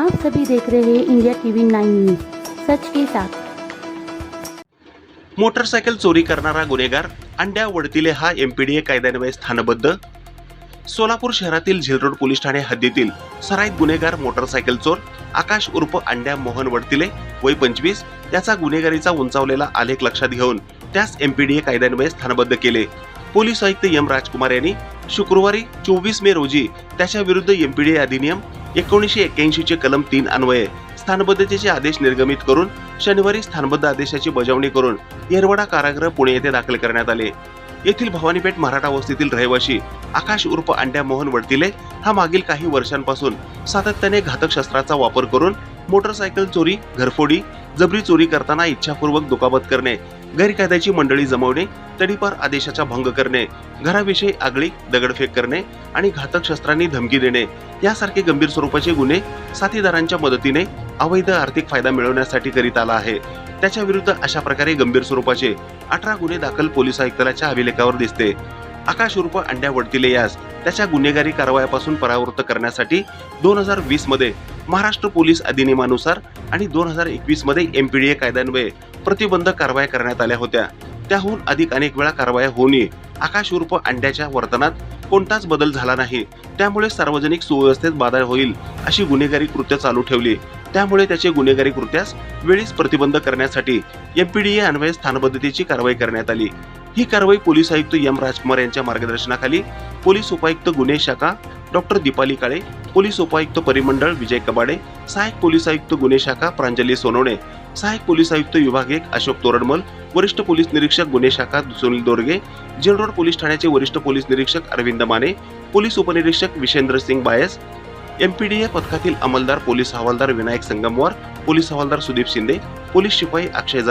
आप सभी देख रहे हैं इंडिया टीवी नाइन न्यूज। सच के साथ। मोटरसायकल चोरी करणारा गुन्हेगार अंड्या वडतिले हा एमपीडीए कायद्यान्वये स्थानबद्ध. सोलापूर शहरातील झिलरोड पोलीस ठाणे हद्दीतील सराईत गुन्हेगार मोटरसायकल चोर आकाश उर्फ अंड्या मोहन वडतिले वय पंचवीस याचा गुन्हेगारीचा उंचावलेला आलेख लक्षात घेऊन त्यास एमपीडीए कायद्यान्वये स्थानबद्ध केले. पोलीस आयुक्त एम राजकुमार यांनी शुक्रवारी चोवीस मे रोजी त्याच्या विरुद्ध एमपीडीए अधिनियम एकोणीसशे एक्क्याऐंशीचे कलम तीन अन्वये स्थानबद्धतेचे आदेश निर्गमित करून शनिवारी स्थानबद्ध आदेशाची बजावणी करून येरवडा कारागृह पुणे येथे दाखल करण्यात आले. येथील भवानीपेठ मराठा वस्तीतील रहिवाशी आकाश उर्फ अंड्या मोहन वडतिले हा मागील काही वर्षांपासून सातत्याने घातक शस्त्राचा वापर करून मोटरसायकल चोरी घरफोडी जबरी चोरी करताना इच्छापूर्वक दुखापत करणे गैरकायद्याची मंडळी जमवणे तडीपार आदेशाचा भंग करणे घराविषयी आगळी दगडफेक करणे आणि घातक शस्त्रांनी धमकी देणे यासारखे गंभीर स्वरूपाचे गुन्हे साथीदारांच्या मदतीने अवैध आर्थिक फायदा मिळवण्यासाठी करीत आला आहे. त्याच्या विरुद्ध अशा प्रकारे गंभीर स्वरूपाचे अठरा गुन्हे दाखल पोलीस आयुक्तालयाच्या अभिलेखावर दिसते. आकाश उर्फ अंड्या वडतिले यास त्याच्या गुन्हेगारी कारवायापासून परावृत्त करण्यासाठी दोन हजार वीसमध्ये महाराष्ट्र पोलीस अधिनियमानुसार आणि दोन हजार एकवीसमध्ये एमपीडीए कायद्यान्वये प्रतिबंधक कारवाया करण्यात आल्या होत्या. त्याहून अधिक अनेक वेळा कारवाया होऊनही आकाश उर्फ अंड्याच्या वर्तनात कोणताच बदल झाला नाही. त्यामुळे सार्वजनिक सुव्यवस्थेत बाधा होईल अशी गुन्हेगारी कृत्य चालू ठेवली. त्यामुळे त्याचे गुन्हेगारी कृत्यास वेळीच प्रतिबंध करण्यासाठी एमपीडीए अन्वये स्थानबद्धतेची कारवाई करण्यात आली. ही कारवाई पोलीस आयुक्त एम राजकुमार यांच्या मार्गदर्शनाखाली पोलीस उपायुक्त गुन्हे शाखा डॉक्टर दीपाली काळे पोलीस उपायुक्त परिमंडळ विजय कबाडे सहाय्यक पोलीस आयुक्त गुन्हे शाखा प्रांजली सोनवणे सहाय्यक पोलीस आयुक्त विभाग एक अशोक तोरडमल वरिष्ठ पोलीस निरीक्षक गुन्हे शाखा सुनील दोरगे जेलरोड पोलीस ठाण्याचे वरिष्ठ पोलीस निरीक्षक अरविंद माने पोलीस उपनिरीक्षक विशेंद्र सिंग बायस एमपीडीए पथकातील अंमलदार पोलीस हवालदार विनायक संगमवार पोलीस हवालदार सुदीप शिंदे पोलीस शिपाई अक्षय